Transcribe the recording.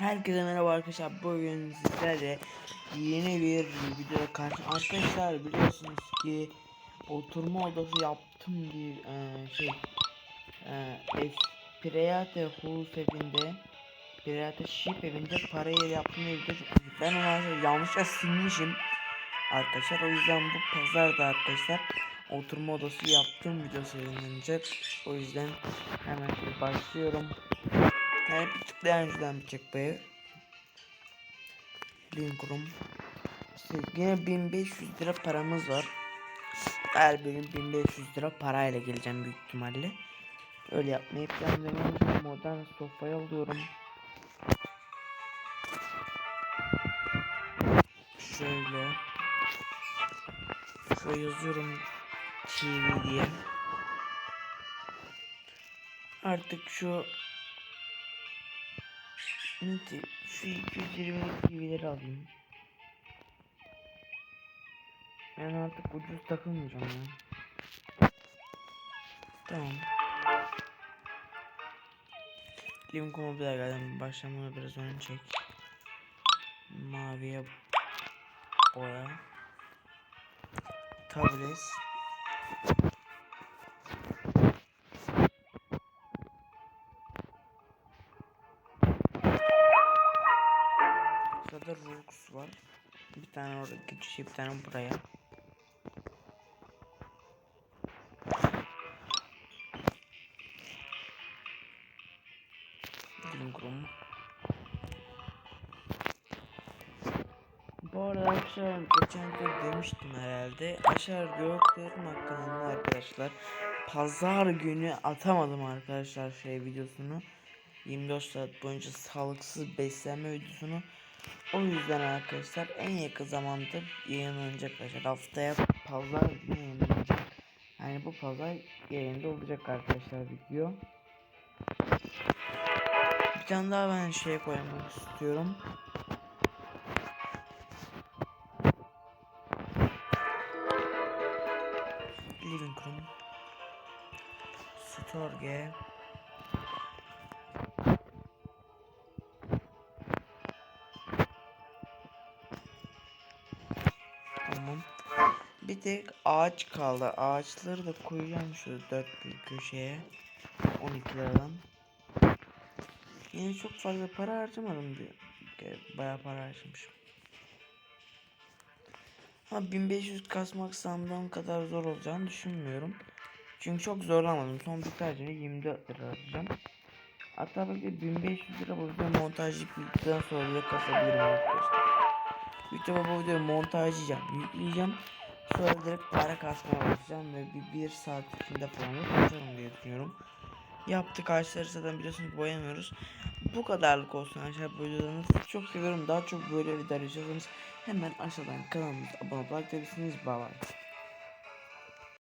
Herkese merhaba arkadaşlar. Bugün sizlerle yeni bir video karşı arkadaşlar biliyorsunuz ki oturma odası yaptım diye e, şey e, Pireyate Hulus evinde Pireyate Ship evinde para yeri yaptım çektim. Ben onu aslında yanlışlıkla silmişim arkadaşlar. O yüzden bu pazarda arkadaşlar oturma odası yaptığım videosu yayınlanacak. O yüzden hemen başlıyorum. Yani bir tıklayan şuradan bir çek be. Link room. İşte yine 1500 lira paramız var. Her bölüm 1500 lira parayla geleceğim büyük ihtimalle. Öyle yapmayı planlıyorum. Modern sofayı alıyorum. Şöyle. Şuraya yazıyorum TV diye. Artık şu Neyse şu 220 TV'leri alayım. Ben artık ucuz takılmayacağım ya. Tamam. Bir daha geldim. Başlamana biraz önce çek. Maviye boya. Tablet. Sırada Rux var. Bir tane orada şey, bir tane buraya. Gringrum. Bu arada arkadaşlar geçen gün demiştim herhalde. Aşağı göklerin hakkında arkadaşlar. Pazar günü atamadım arkadaşlar şey videosunu. 24 saat boyunca sağlıksız beslenme videosunu. O yüzden arkadaşlar en yakın zamanda yayınlanacak arkadaşlar. Haftaya pazar yayınlanacak. Yani bu pazar yayında olacak arkadaşlar video. Bir tane daha ben şey koymak istiyorum. Living room. Storge. Tamam. Bir tek ağaç kaldı. Ağaçları da koyacağım şu dört bir köşeye. 12 liradan. Yine çok fazla para harcamadım diyor. Bayağı para harcamışım. Ama 1500 kasmak sandığım kadar zor olacağını düşünmüyorum. Çünkü çok zorlamadım. Son birkaç günü 24 lira harcayacağım. Hatta belki 1500 lira bu video montajı bittikten sonra bile kasabilirim arkadaşlar. YouTube'a bu videoyu montajlayacağım, yükleyeceğim. Sonra direkt para kasmaya başlayacağım ve bir, bir saat içinde falan da kasarım diye düşünüyorum. Yaptık ağaçları zaten biliyorsunuz boyamıyoruz. Bu kadarlık olsun arkadaşlar bu videolarınızı çok seviyorum. Daha çok böyle videolar izliyorsanız hemen aşağıdan kanalımıza abone olabilirsiniz. Bye bye.